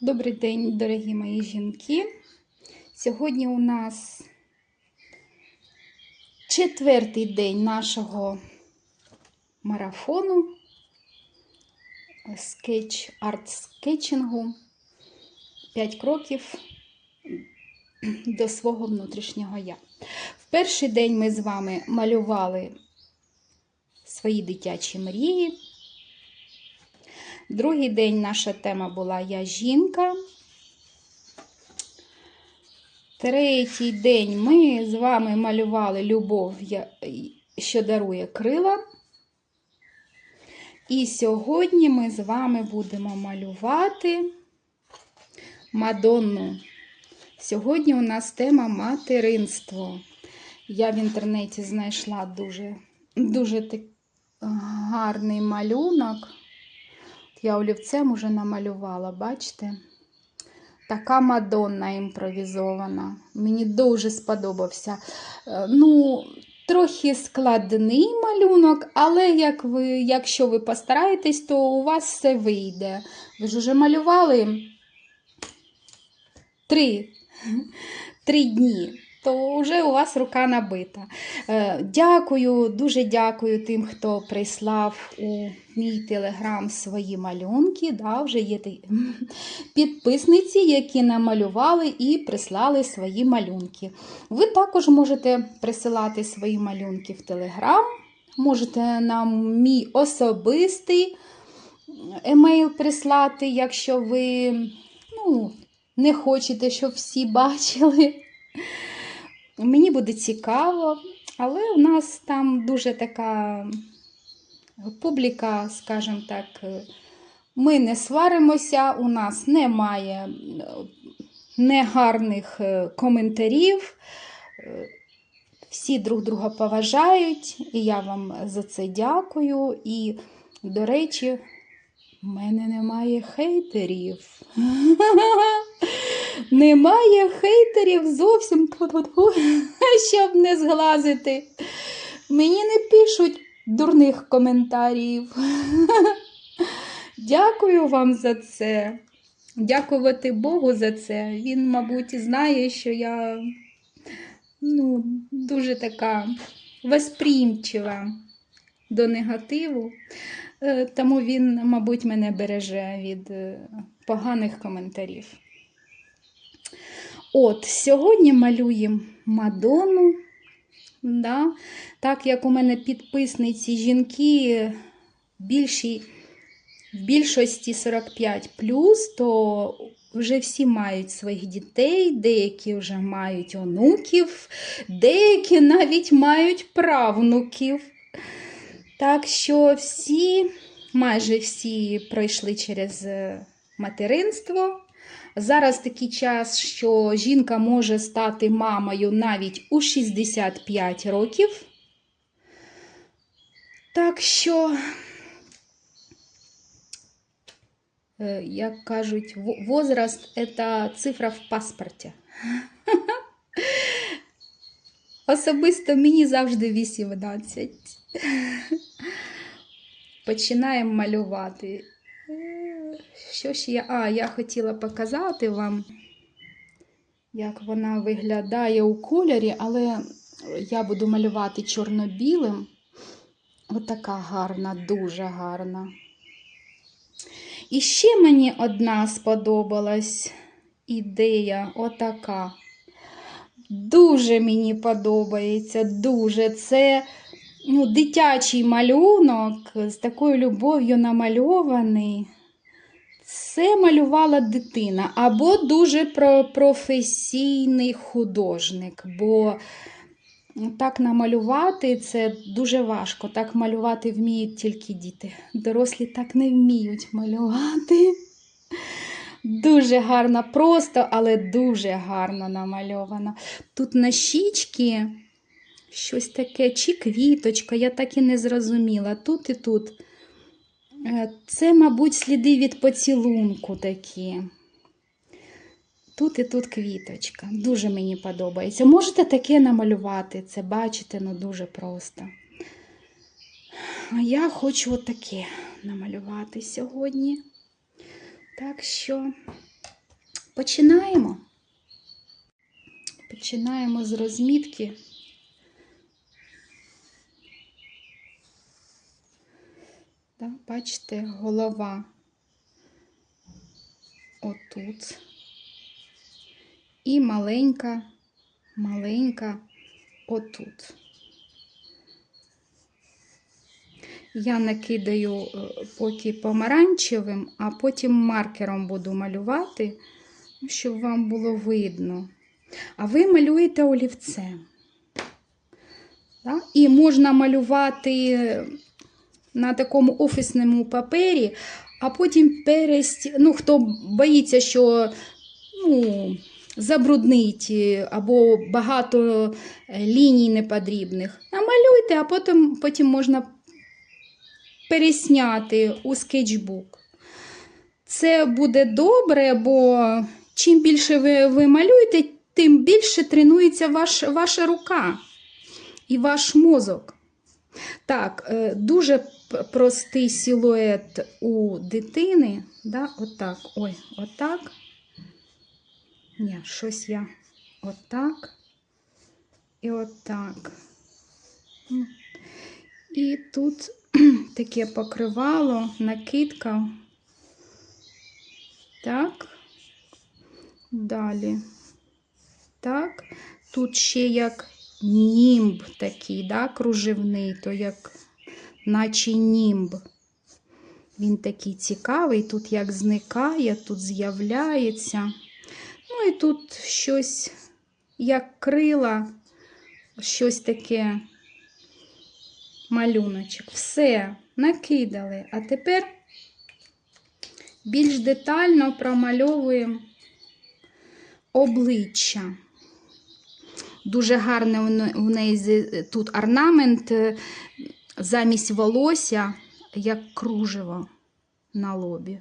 Добрий день, дорогі мої жінки. Сьогодні у нас четвертий день нашого марафону скетч, арт-скетчингу. П'ять кроків до свого внутрішнього я. В перший день ми з вами малювали свої дитячі мрії. Другий день наша тема була Я жінка. Третій день ми з вами малювали любов, що дарує крила. І сьогодні ми з вами будемо малювати Мадонну. Сьогодні у нас тема материнство. Я в інтернеті знайшла дуже, дуже гарний малюнок. Я олівцем уже намалювала, бачите? Така Мадонна імпровізована. Мені дуже сподобався. Е, Ну, трохи складний малюнок, але як ви, якщо ви постараєтесь, то у вас все вийде. Ви ж уже малювали три, три дні. То вже у вас рука набита. Е, Дякую, дуже дякую тим, хто прислав у мій телеграм свої малюнки. Да, вже є підписниці, які намалювали і прислали свої малюнки. Ви також можете присилати свої малюнки в телеграм. Можете нам мій особистий емейл прислати, якщо ви ну, не хочете, щоб всі бачили. Мені буде цікаво, але у нас там дуже така публіка, скажімо так, ми не сваримося, у нас немає е, негарних е, коментарів. Е, Всі друг друга поважають, і я вам за це дякую. І, до речі, в мене немає хейтерів. Немає хейтерів зовсім, щоб не зглазити. Мені не пишуть дурних коментарів. Дякую вам за це. Дякувати Богу за це. Він, мабуть, знає, що я ну, дуже така восприймчива до негативу. Е, Тому він, мабуть, мене береже від е, поганих коментарів. От, сьогодні малюємо Мадонну. Да? Так як у мене підписниці жінки більші, в більшості 45 то вже всі мають своїх дітей, деякі вже мають онуків, деякі навіть мають правнуків. Так що всі, майже всі пройшли через е, материнство. Зараз такий час, що жінка може стати мамою навіть у 65 років. Так що, е, як кажуть, возраст це цифра в паспорті. Особисто мені завжди 18. Починаємо малювати. Що ж я. А, я хотіла показати вам, як вона виглядає у кольорі, але я буду малювати чорно-білим. Отака гарна, дуже гарна. І ще мені одна сподобалась ідея, отака. Дуже мені подобається, дуже. Це ну, дитячий малюнок з такою любов'ю намальований. Це малювала дитина або дуже професійний художник, бо так намалювати це дуже важко. Так малювати вміють тільки діти. Дорослі так не вміють малювати. Дуже гарно, просто, але дуже гарно намальовано. Тут на щічки щось таке, чи квіточка, я так і не зрозуміла. Тут і тут. Е, Це, мабуть, сліди від поцілунку такі. Тут і тут квіточка. Дуже мені подобається. Можете таке намалювати, це бачите, ну дуже просто. А я хочу отаке намалювати сьогодні. Так що Починаємо. Починаємо з розмітки. Да, бачите, голова отут. І маленька, маленька отут. Я накидаю е, поки помаранчевим, а потім маркером буду малювати, щоб вам було видно. А ви малюєте олівцем. І можна малювати на такому офісному папері, а потім пересть... ну, хто боїться, що ну, забруднить е, або багато е, ліній непотрібних. Намалюйте, а потім, потім можна пересняти у скетчбук. Це буде добре, бо чим більше ви, ви малюєте, тим більше тренується ваш, ваша рука і ваш мозок. Так, е, дуже простий силует у дитини. Да? Отак. Ой, отак. Ні, щось я отак. І отак. І тут таке покривало, накидка. Так. Далі. Так. Тут ще як німб такий, да, кружевний, то як наче німб. Він такий цікавий, тут як зникає, тут з'являється. Ну і тут щось як крила, щось таке малюночок. Все, накидали. А тепер більш детально промальовуємо обличчя. Дуже гарний у неї тут орнамент е, замість волосся, як кружево на лобі.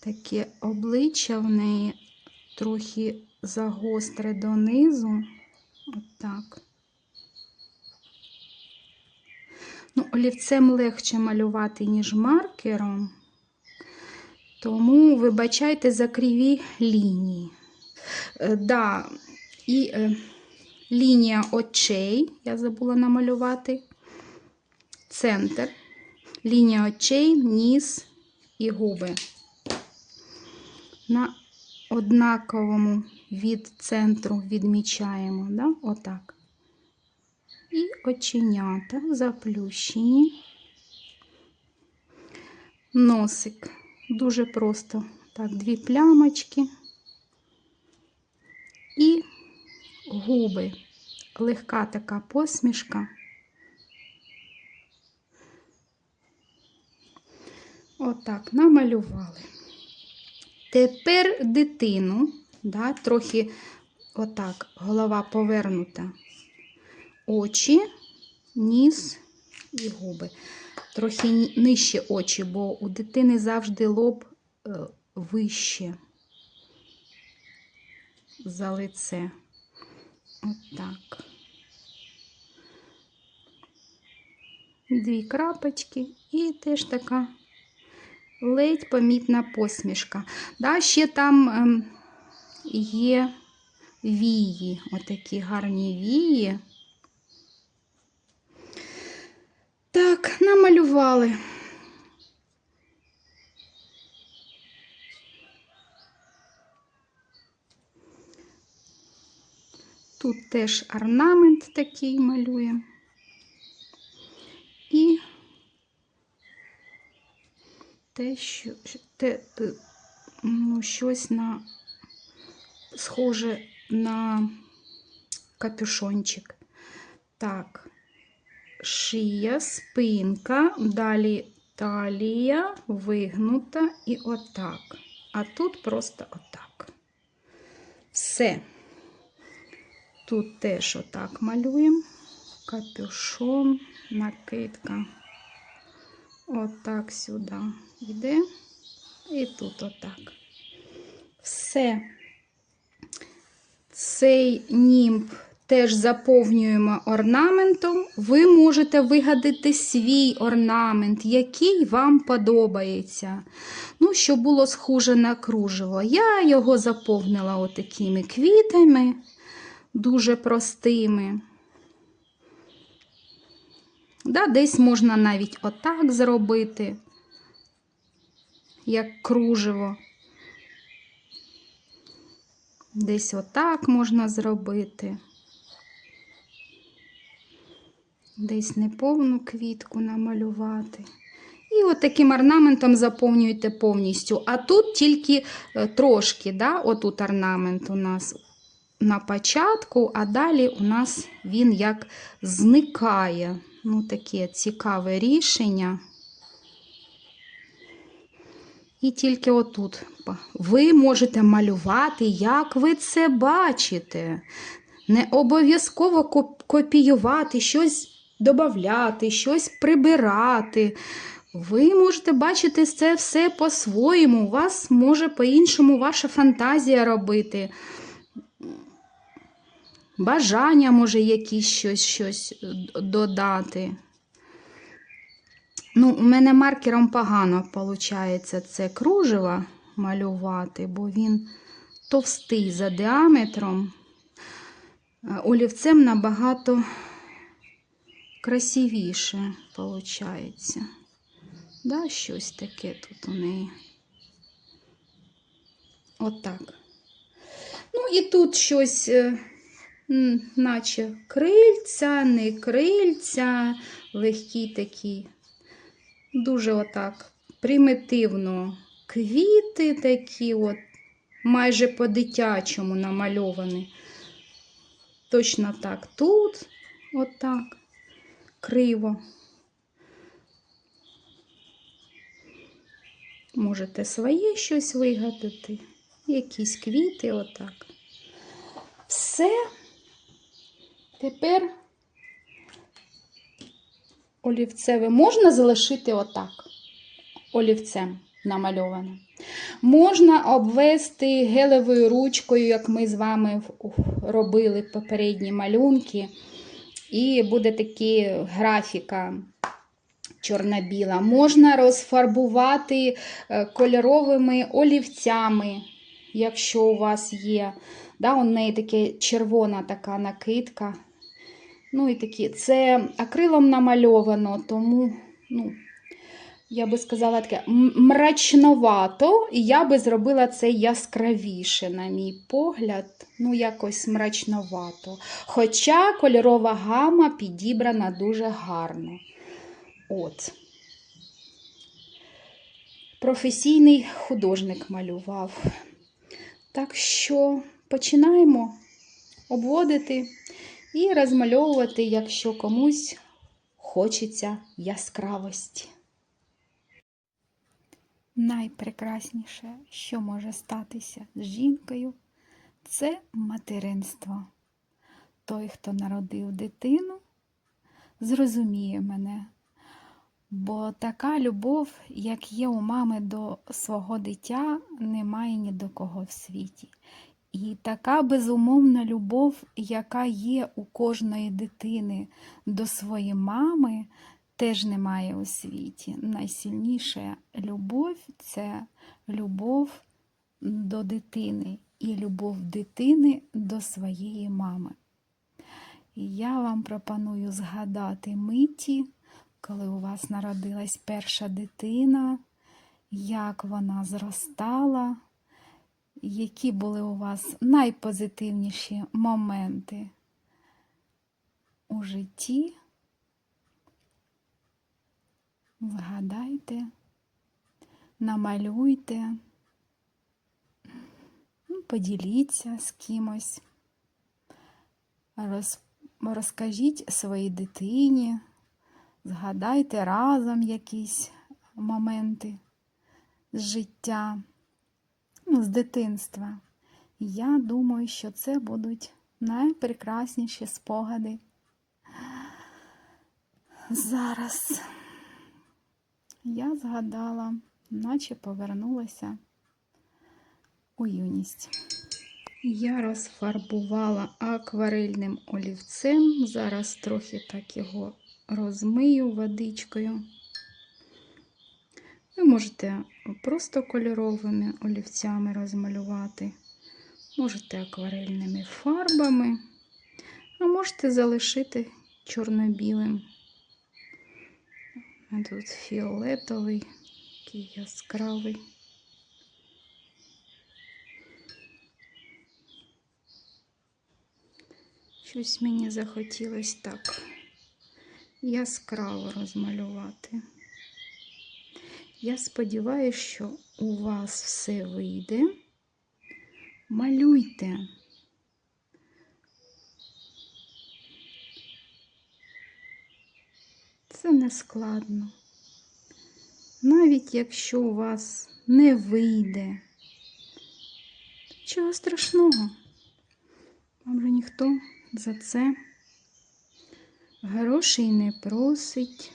Таке обличчя в неї трохи загостре донизу. Отак. Ну, олівцем легше малювати, ніж маркером. Тому вибачайте за криві лінії. Е, да, і е, лінія очей, я забула намалювати. Центр. Лінія очей, ніс і губи. На однаковому від центру відмічаємо, да? отак. І оченята заплющені. Носик. Дуже просто. Так, дві плямочки. І губи. Легка така посмішка. Отак, намалювали. Тепер дитину, да, трохи отак, голова повернута. Очі, ніс і губи. Трохи нижче очі, бо у дитини завжди лоб е, вище за лице. Отак. Дві крапочки і теж така ледь помітна посмішка. Да, ще там ем, є вії, отакі гарні вії. Так, намалювали. Тут теж орнамент такий малюємо. І те, що те, е, ну, щось на схоже на капюшончик. Так, шия, спинка, далі талія, вигнута і отак. А тут просто отак. Все. Тут теж отак малюємо. Капюшон, накидка. Отак сюди йде. І тут отак. Все. Цей німб теж заповнюємо орнаментом. Ви можете вигадати свій орнамент, який вам подобається. Ну, щоб було схоже на кружево. Я його заповнила отакими квітами, дуже простими. Да, десь можна навіть отак зробити, як кружево. Десь отак можна зробити. Десь неповну квітку намалювати. І от таким орнаментом заповнюєте повністю. А тут тільки е, трошки, да? отут орнамент у нас на початку, а далі у нас він як зникає. Ну, таке цікаве рішення. І тільки отут ви можете малювати, як ви це бачите. Не обов'язково копіювати, щось додати, щось прибирати. Ви можете бачити це все по-своєму. У вас може по-іншому ваша фантазія робити. Бажання може якісь щось, щось додати. Ну, у мене маркером погано виходить це кружево малювати, бо він товстий за діаметром. Е, Олівцем набагато красивіше виходить. Да, щось таке тут у неї. Отак. Ну і тут щось, е, наче крильця, не крильця, легкі такі. Дуже отак примітивно. Квіти такі, от, майже по-дитячому намальовані. Точно так. Тут, отак, криво. Можете своє щось вигадати, якісь квіти, отак. Все. Тепер олівцеве можна залишити отак. Олівцем намальоване. Можна обвести гелевою ручкою, як ми з вами робили попередні малюнки. І буде такі графіка чорно-біла. Можна розфарбувати е, кольоровими олівцями, якщо у вас є. Да, у неї таке червона така накидка. Ну і такі. Це акрилом намальовано, тому, ну, я би сказала таке мрачновато, і я би зробила це яскравіше, на мій погляд. Ну, якось мрачновато. Хоча кольорова гама підібрана дуже гарно. От. Професійний художник малював. Так що починаємо обводити і розмальовувати, якщо комусь хочеться яскравості. Найпрекрасніше, що може статися з жінкою, це материнство. Той, хто народив дитину, зрозуміє мене. Бо така любов, як є у мами до свого дитя, немає ні до кого в світі. І така безумовна любов, яка є у кожної дитини до своєї мами, теж немає у світі. Найсильніша любов це любов до дитини і любов дитини до своєї мами. Я вам пропоную згадати миті, коли у вас народилась перша дитина, як вона зростала, які були у вас найпозитивніші моменти у житті. Згадайте, намалюйте, ну, поділіться з кимось, роз, розкажіть своїй дитині, згадайте разом якісь моменти з життя, ну, з дитинства. Я думаю, що це будуть найпрекрасніші спогади. Зараз я згадала, наче повернулася у юність. Я розфарбувала акварельним олівцем. Зараз трохи так його розмию водичкою. Ви можете просто кольоровими олівцями розмалювати, можете акварельними фарбами, а можете залишити чорно-білим. Тут фіолетовий, такий яскравий. Щось мені захотілося так яскраво розмалювати. Я сподіваюся, що у вас все вийде. Малюйте. Це не складно. Навіть якщо у вас не вийде, чого страшного, вам же ніхто за це грошей не просить,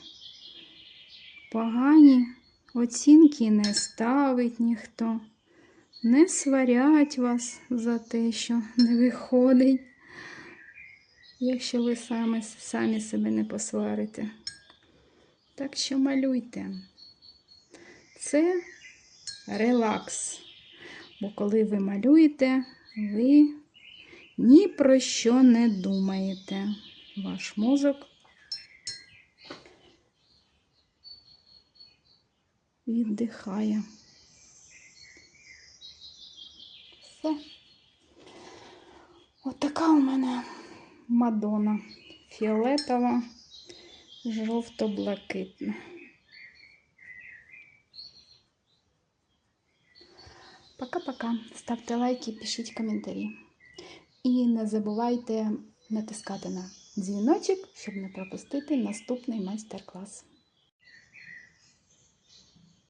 погані оцінки не ставить ніхто, не сварять вас за те, що не виходить, якщо ви самі, самі себе не посварите. Так що малюйте. Це релакс. Бо коли ви малюєте, ви ні про що не думаєте. Ваш мозок віддихає. Все. Отака у мене Мадона. Фіолетова, жовто-блакитна. Пока-пока. Ставте лайки, пишіть коментарі. І не забувайте натискати на дзвіночок, щоб не пропустити наступний майстер-клас.